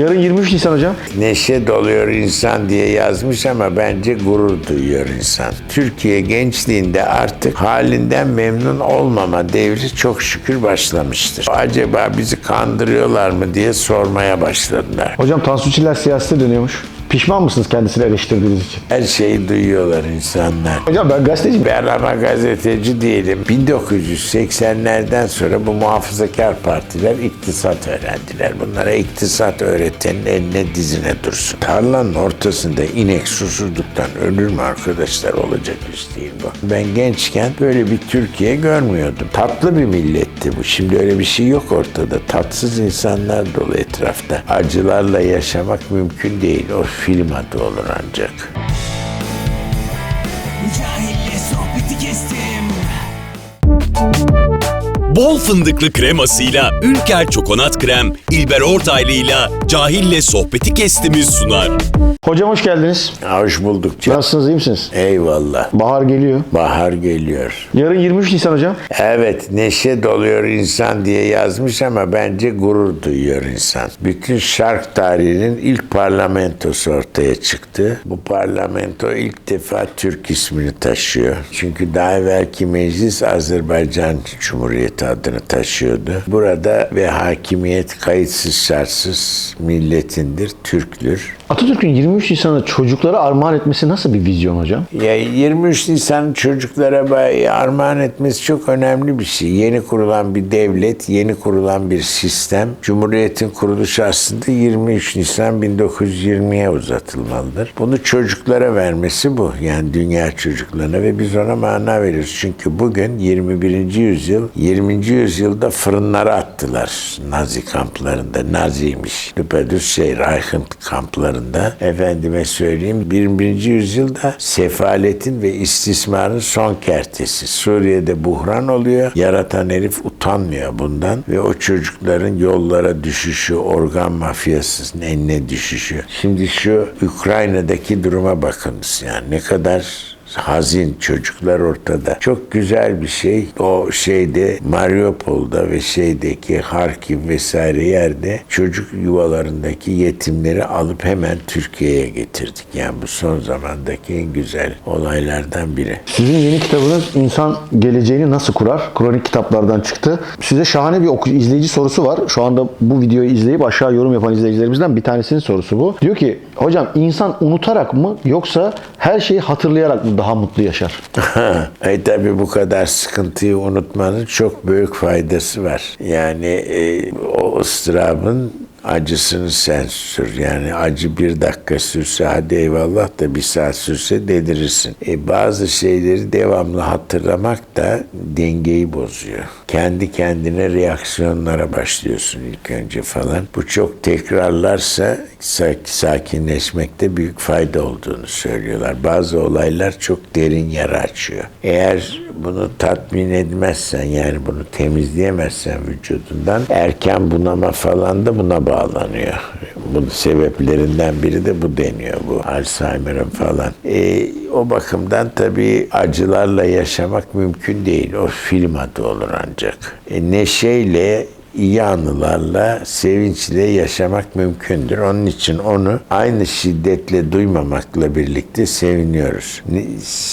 Yarın 23 Nisan hocam. Neşe doluyor insan diye yazmış ama bence gurur duyuyor insan. Türkiye gençliğinde artık halinden memnun olmama devri çok şükür başlamıştır. Acaba bizi kandırıyorlar mı diye sormaya başladılar. Hocam Tansu Çiller siyasete dönüyormuş. Pişman mısınız kendisini eleştirdiğiniz için? Her şeyi duyuyorlar insanlar. Hocam ben gazeteciyim. Ben ama gazeteci değilim. 1980'lerden sonra bu muhafazakar partiler iktisat öğrendiler. Bunlara iktisat öğretenin eline dizine dursun. Tarlanın ortasında inek susuzluktan ölür mü arkadaşlar olacak iş değil bu. Ben gençken böyle bir Türkiye görmüyordum. Tatlı bir milletti bu. Şimdi öyle bir şey yok ortada. Tatsız insanlar dolu etrafta. Acılarla yaşamak mümkün değil. O film adı olur ancak. Cahille Bol fındıklı kremasıyla Ülker Çokonat Krem, İlber Ortaylı'yla Cahil'le sohbeti kestimiz sunar. Hocam hoş geldiniz. Hoş bulduk canım. Nasılsınız iyi misiniz? Eyvallah. Bahar geliyor. Bahar geliyor. Yarın 23 Nisan hocam. Evet neşe doluyor insan diye yazmış ama bence gurur duyuyor insan. Bütün şark tarihinin ilk parlamentosu ortaya çıktı. Bu parlamento ilk defa Türk ismini taşıyor. Çünkü daha evvelki meclis Azerbaycan Cumhuriyeti adını taşıyordu. Burada ve hakimiyet kayıtsız şartsız milletindir, Türktür. Atatürk'ün 23 Nisan'da çocuklara armağan etmesi nasıl bir vizyon hocam? Ya 23 Nisan çocuklara armağan etmesi çok önemli bir şey. Yeni kurulan bir devlet, yeni kurulan bir sistem. Cumhuriyetin kuruluşu aslında 23 Nisan 1920'ye uzatılmalıdır. Bunu çocuklara vermesi bu. Yani dünya çocuklarına ve biz ona mana veriyoruz. Çünkü bugün 21. yüzyıl, 20. yüzyılda fırınlara attılar. Nazi kamplarında. Naziymiş. Düpedüz şey, Reichen kamplarında. Efendime söyleyeyim 21. yüzyılda sefaletin ve istismarın son kertesi. Suriye'de buhran oluyor. Yaratan herif utanmıyor bundan ve o çocukların yollara düşüşü, organ mafyasının eline düşüşü. Şimdi şu Ukrayna'daki duruma bakınız yani ne kadar hazin çocuklar ortada. Çok güzel bir şey. O şeyde Mariupol'da ve şeydeki Harkiv vesaire yerde çocuk yuvalarındaki yetimleri alıp hemen Türkiye'ye getirdik. Yani bu son zamandaki en güzel olaylardan biri. Sizin yeni kitabınız İnsan Geleceğini Nasıl Kurar? Kronik kitaplardan çıktı. Size şahane bir oku- izleyici sorusu var. Şu anda bu videoyu izleyip aşağı yorum yapan izleyicilerimizden bir tanesinin sorusu bu. Diyor ki hocam insan unutarak mı yoksa her şeyi hatırlayarak mı daha mutlu yaşar? e tabi bu kadar sıkıntıyı unutmanın çok büyük faydası var. Yani e, o ıstırabın acısını sen sür. Yani acı bir dakika sürse hadi eyvallah da bir saat sürse delirirsin. E, bazı şeyleri devamlı hatırlamak da dengeyi bozuyor. Kendi kendine reaksiyonlara başlıyorsun ilk önce falan. Bu çok tekrarlarsa sak- sakinleşmekte büyük fayda olduğunu söylüyorlar. Bazı olaylar çok derin yara açıyor. Eğer bunu tatmin etmezsen yani bunu temizleyemezsen vücudundan erken bunama falan da buna bağlanıyor. Bunun sebeplerinden biri de bu deniyor bu Alzheimer'ın falan. E, o bakımdan tabii acılarla yaşamak mümkün değil. O film adı olur ancak. E, neşeyle iyi anılarla, sevinçle yaşamak mümkündür. Onun için onu aynı şiddetle duymamakla birlikte seviniyoruz.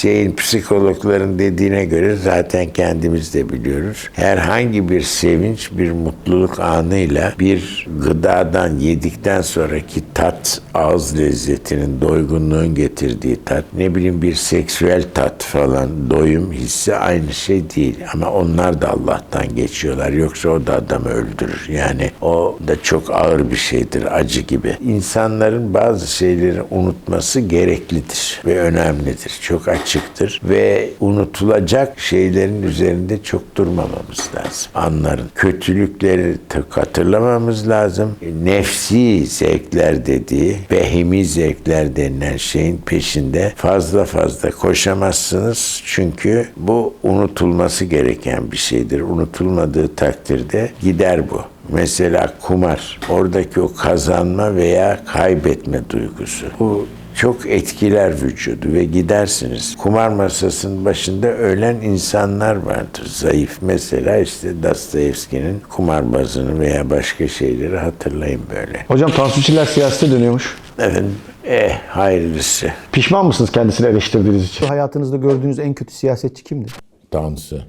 Şeyin psikologların dediğine göre zaten kendimiz de biliyoruz. Herhangi bir sevinç, bir mutluluk anıyla bir gıdadan yedikten sonraki tat, ağız lezzetinin, doygunluğun getirdiği tat, ne bileyim bir seksüel tat falan, doyum hissi aynı şey değil. Ama onlar da Allah'tan geçiyorlar. Yoksa o da adamı öldürür. Yani o da çok ağır bir şeydir, acı gibi. İnsanların bazı şeyleri unutması gereklidir ve önemlidir. Çok açıktır ve unutulacak şeylerin üzerinde çok durmamamız lazım. Anların kötülükleri hatırlamamız lazım. Nefsi zevkler dediği, vehimi zevkler denilen şeyin peşinde fazla fazla koşamazsınız. Çünkü bu unutulması gereken bir şeydir. Unutulmadığı takdirde gider bu. Mesela kumar, oradaki o kazanma veya kaybetme duygusu. Bu çok etkiler vücudu ve gidersiniz. Kumar masasının başında ölen insanlar vardır. Zayıf. Mesela işte Dostoyevski'nin kumarbazını veya başka şeyleri hatırlayın böyle. Hocam Tansu Çiller siyasete dönüyormuş. Efendim, eh hayırlısı. Pişman mısınız kendisini eleştirdiğiniz için? Hayatınızda gördüğünüz en kötü siyasetçi kimdi? Tansı.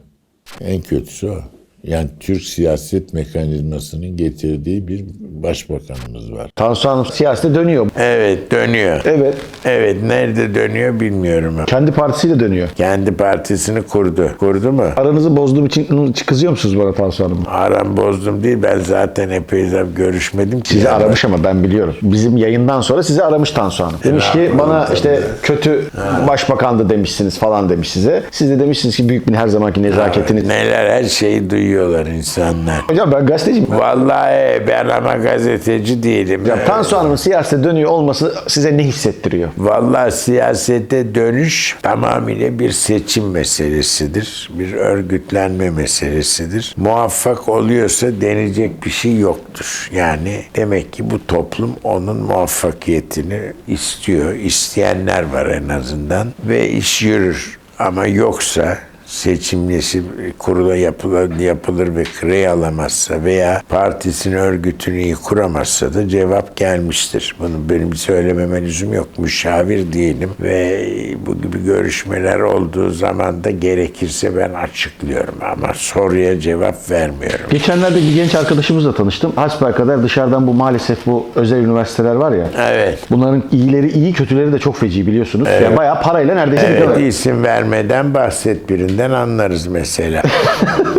En kötüsü o. Yani Türk siyaset mekanizmasının getirdiği bir başbakanımız var. Tansu Hanım siyasete dönüyor. Evet dönüyor. Evet. Evet nerede dönüyor bilmiyorum. Kendi partisiyle dönüyor. Kendi partisini kurdu. Kurdu mu? Aranızı bozduğum için kızıyor musunuz bana Tansu Hanım? Aram bozdum değil. Ben zaten epeyce görüşmedim ki. Sizi Yani. aramış ama ben biliyorum. Bizim yayından sonra sizi aramış Tansu Hanım. Demiş ki bana işte kötü başbakandı demişsiniz falan demiş size. Siz de demişsiniz ki büyük bir her zamanki nezaketiniz. Neler her şeyi duyuyorlar insanlar. Hocam ben gazeteciyim. Vallahi ben ama gazeteci değilim. Hocam Tansu Hanım'ın siyasete dönüyor olması size ne hissettiriyor? Vallahi siyasete dönüş tamamıyla bir seçim meselesidir. Bir örgütlenme meselesidir. Muvaffak oluyorsa denecek bir şey yoktur. Yani demek ki bu toplum onun muvaffakiyetini istiyor. İsteyenler var en azından ve iş yürür. Ama yoksa seçimlesi kurula yapılır, yapılır ve krey alamazsa veya partisini örgütünü iyi kuramazsa da cevap gelmiştir. Bunu benim söylememe lüzum yok. Müşavir değilim ve bu gibi görüşmeler olduğu zaman da gerekirse ben açıklıyorum ama soruya cevap vermiyorum. Geçenlerde bir genç arkadaşımızla tanıştım. Hasbelkader dışarıdan bu maalesef bu özel üniversiteler var ya. Evet. Bunların iyileri iyi, kötüleri de çok feci biliyorsunuz. Yani bayağı parayla neredeyse Evet, gidiyorlar. isim vermeden bahset birinden anlarız mesela.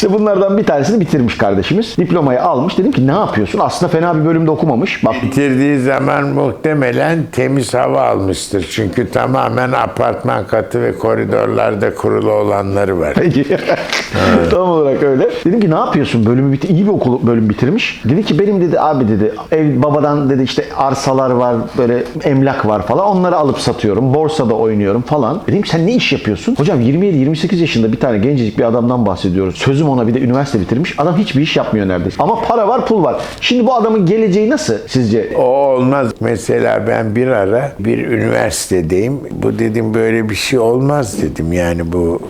İşte bunlardan bir tanesini bitirmiş kardeşimiz. Diplomayı almış. Dedim ki ne yapıyorsun? Aslında fena bir bölümde okumamış. Bak Bitirdiği zaman muhtemelen temiz hava almıştır. Çünkü tamamen apartman katı ve koridorlarda kurulu olanları var. Peki. Tam olarak öyle. Dedim ki ne yapıyorsun? Bölümü bitir iyi bir okul bölüm bitirmiş. Dedi ki benim dedi abi dedi ev babadan dedi işte arsalar var böyle emlak var falan. Onları alıp satıyorum. Borsada oynuyorum falan. Dedim ki sen ne iş yapıyorsun? Hocam 27-28 yaşında bir tane gencecik bir adamdan bahsediyoruz. Sözüm ona bir de üniversite bitirmiş. Adam hiçbir iş yapmıyor neredeyse. Ama para var pul var. Şimdi bu adamın geleceği nasıl sizce? O olmaz. Mesela ben bir ara bir üniversitedeyim. Bu dedim böyle bir şey olmaz dedim. Yani bu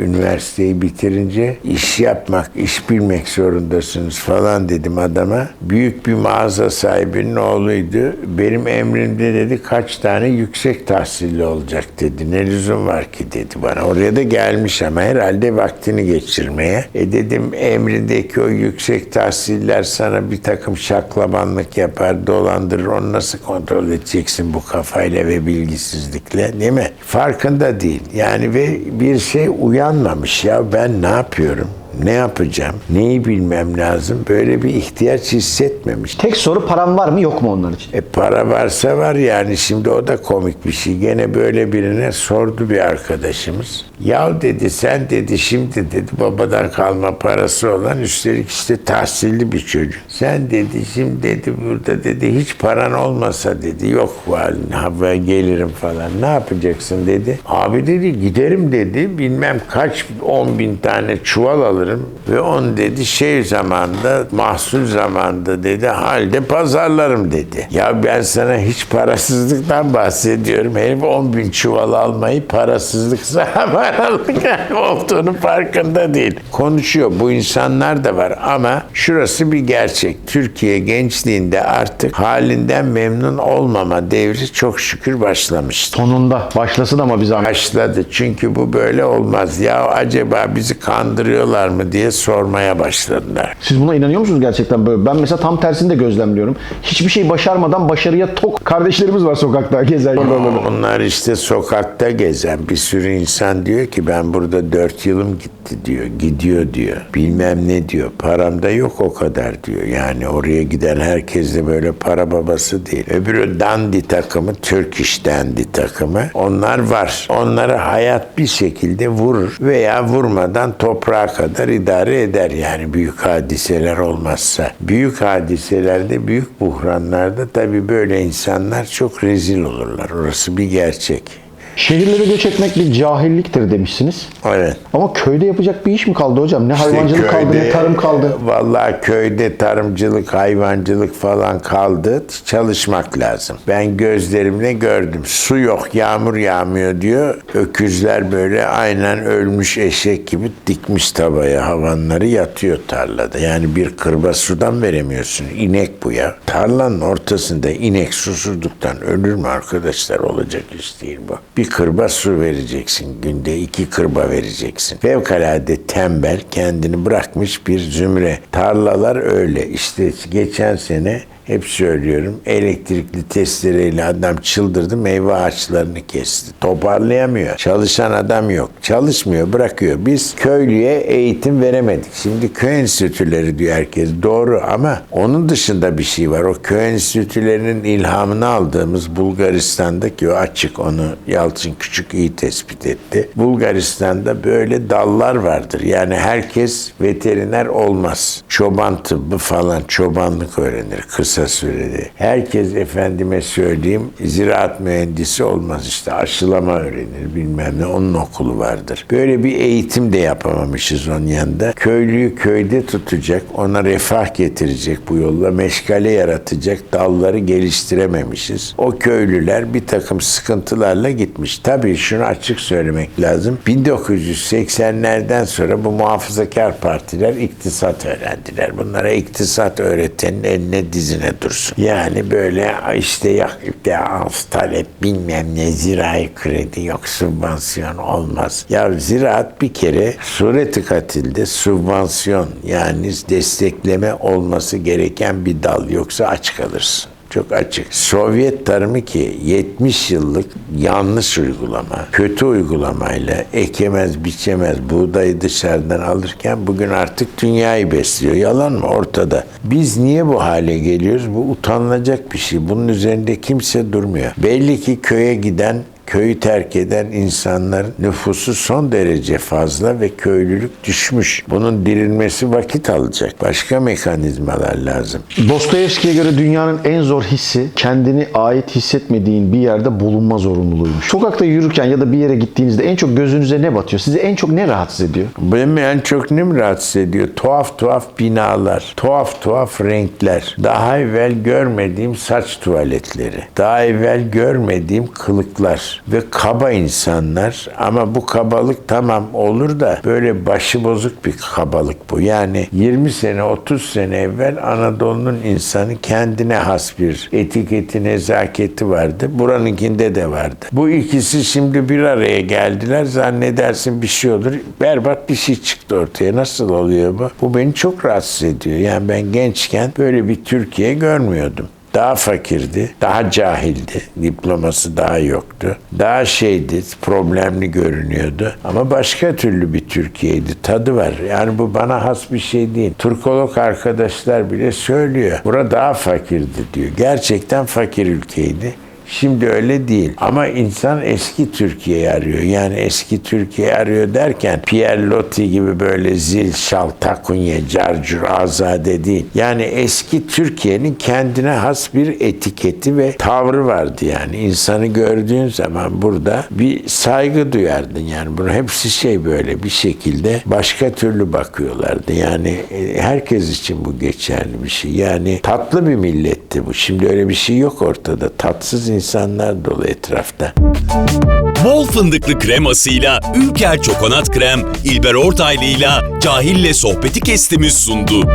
üniversiteyi bitirince iş yapmak, iş bilmek zorundasınız falan dedim adama. Büyük bir mağaza sahibinin oğluydu. Benim emrimde dedi kaç tane yüksek tahsilli olacak dedi. Ne lüzum var ki dedi bana. Oraya da gelmiş ama herhalde vaktini geçirmeye. E dedim emrindeki o yüksek tahsiller sana bir takım şaklabanlık yapar, dolandırır. Onu nasıl kontrol edeceksin bu kafayla ve bilgisizlikle değil mi? Farkında değil. Yani ve bir şey uyanmamış ya ben ne yapıyorum? Ne yapacağım? Neyi bilmem lazım? Böyle bir ihtiyaç hissetmemiş. Tek soru param var mı yok mu onlar için? E para varsa var yani şimdi o da komik bir şey. Gene böyle birine sordu bir arkadaşımız. Ya dedi sen dedi şimdi dedi babadan kalma parası olan üstelik işte tahsilli bir çocuk. Sen dedi şimdi dedi burada dedi hiç paran olmasa dedi yok var ha ben gelirim falan ne yapacaksın dedi. Abi dedi giderim dedi bilmem kaç on bin tane çuval alırım ve on dedi şey zamanda mahsul zamanda dedi halde pazarlarım dedi. Ya ben sana hiç parasızlıktan bahsediyorum. Herif 10 bin çuval almayı parasızlıksa paralık olduğunu farkında değil. Konuşuyor. Bu insanlar da var ama şurası bir gerçek. Türkiye gençliğinde artık halinden memnun olmama devri çok şükür başlamıştı Sonunda başlasın ama zahmet. başladı. Çünkü bu böyle olmaz. Ya acaba bizi kandırıyorlar mı diye sormaya başladılar. Siz buna inanıyor musunuz gerçekten böyle? Ben mesela tam tersini de gözlemliyorum. Hiçbir şey başarmadan başarıya tok kardeşlerimiz var sokakta gezen. Onlar işte sokakta gezen bir sürü insan diyor ki ben burada dört yılım gitti diyor. Gidiyor diyor. Bilmem ne diyor. Param da yok o kadar diyor. Yani oraya giden herkes de böyle para babası değil. Öbürü dandi takımı, Türk iş dandi takımı. Onlar var. Onlara hayat bir şekilde vurur veya vurmadan toprağa kadar idare eder yani büyük hadiseler olmazsa. Büyük hadiselerde, büyük buhranlarda tabii böyle insanlar çok rezil olurlar. Orası bir gerçek. Şehirlere göç etmek bir cahilliktir demişsiniz. Evet. Ama köyde yapacak bir iş mi kaldı hocam? Ne hayvancılık kaldı, ne tarım kaldı. Vallahi köyde tarımcılık, hayvancılık falan kaldı. Çalışmak lazım. Ben gözlerimle gördüm. Su yok, yağmur yağmıyor diyor. Öküzler böyle aynen ölmüş eşek gibi dikmiş tabaya havanları yatıyor tarlada. Yani bir kırba sudan veremiyorsun. İnek bu ya. Tarlanın ortasında inek susuzluktan ölür mü arkadaşlar? Olacak iş değil bu. Bir kırba su vereceksin günde. iki kırba vereceksin. Fevkalade tembel kendini bırakmış bir zümre. Tarlalar öyle. İşte geçen sene hep söylüyorum elektrikli testereyle adam çıldırdı meyve ağaçlarını kesti. Toparlayamıyor. Çalışan adam yok. Çalışmıyor bırakıyor. Biz köylüye eğitim veremedik. Şimdi köy enstitüleri diyor herkes. Doğru ama onun dışında bir şey var. O köy enstitülerinin ilhamını aldığımız Bulgaristan'daki o açık onu Yalçın Küçük iyi tespit etti. Bulgaristan'da böyle dallar vardır. Yani herkes veteriner olmaz. Çoban tıbbı falan çobanlık öğrenir kısa sürede. Herkes efendime söyleyeyim ziraat mühendisi olmaz işte aşılama öğrenir bilmem ne onun okulu vardır. Böyle bir eğitim de yapamamışız onun yanında. Köylüyü köyde tutacak, ona refah getirecek bu yolla, meşgale yaratacak dalları geliştirememişiz. O köylüler bir takım sıkıntılarla gitmiş. Tabii şunu açık söylemek lazım. 1980'lerden sonra bu muhafazakar partiler iktisat öğrendiler. Bunlara iktisat öğretenin eline dizine dursun. Yani böyle işte işte az talep bilmem ne zirai kredi yok sübvansiyon olmaz. Ya ziraat bir kere sureti katilde sübvansiyon yani destekleme olması gereken bir dal yoksa aç kalırsın. Çok açık. Sovyet tarımı ki 70 yıllık yanlış uygulama, kötü uygulamayla ekemez, biçemez, buğdayı dışarıdan alırken bugün artık dünyayı besliyor. Yalan mı? Ortada. Biz niye bu hale geliyoruz? Bu utanılacak bir şey. Bunun üzerinde kimse durmuyor. Belli ki köye giden köyü terk eden insanlar nüfusu son derece fazla ve köylülük düşmüş. Bunun dirilmesi vakit alacak. Başka mekanizmalar lazım. Dostoyevski'ye göre dünyanın en zor hissi kendini ait hissetmediğin bir yerde bulunma zorunluluğuymuş. Sokakta yürürken ya da bir yere gittiğinizde en çok gözünüze ne batıyor? Sizi en çok ne rahatsız ediyor? Beni en çok ne mi rahatsız ediyor? Tuhaf tuhaf binalar, tuhaf tuhaf renkler, daha evvel görmediğim saç tuvaletleri, daha evvel görmediğim kılıklar ve kaba insanlar ama bu kabalık tamam olur da böyle başıbozuk bir kabalık bu. Yani 20 sene 30 sene evvel Anadolu'nun insanı kendine has bir etiketi, nezaketi vardı. Buranınkinde de vardı. Bu ikisi şimdi bir araya geldiler. Zannedersin bir şey olur. Berbat bir şey çıktı ortaya. Nasıl oluyor bu? Bu beni çok rahatsız ediyor. Yani ben gençken böyle bir Türkiye görmüyordum daha fakirdi, daha cahildi, diploması daha yoktu. Daha şeydi, problemli görünüyordu. Ama başka türlü bir Türkiye'ydi, tadı var. Yani bu bana has bir şey değil. Turkolog arkadaşlar bile söylüyor. Bura daha fakirdi diyor. Gerçekten fakir ülkeydi. Şimdi öyle değil. Ama insan eski Türkiye'yi arıyor. Yani eski Türkiye arıyor derken Pierre Loti gibi böyle zil, şal, takunye, carcur, azade değil. Yani eski Türkiye'nin kendine has bir etiketi ve tavrı vardı yani. İnsanı gördüğün zaman burada bir saygı duyardın yani. Bunun hepsi şey böyle bir şekilde başka türlü bakıyorlardı. Yani e, herkes için bu geçerli bir şey. Yani tatlı bir milletti bu. Şimdi öyle bir şey yok ortada. Tatsız insanlar dolu etrafta. Bol fındıklı kremasıyla Ülker Çokonat Krem, İlber Ortaylı'yla Cahil'le sohbeti kestimiz sundu.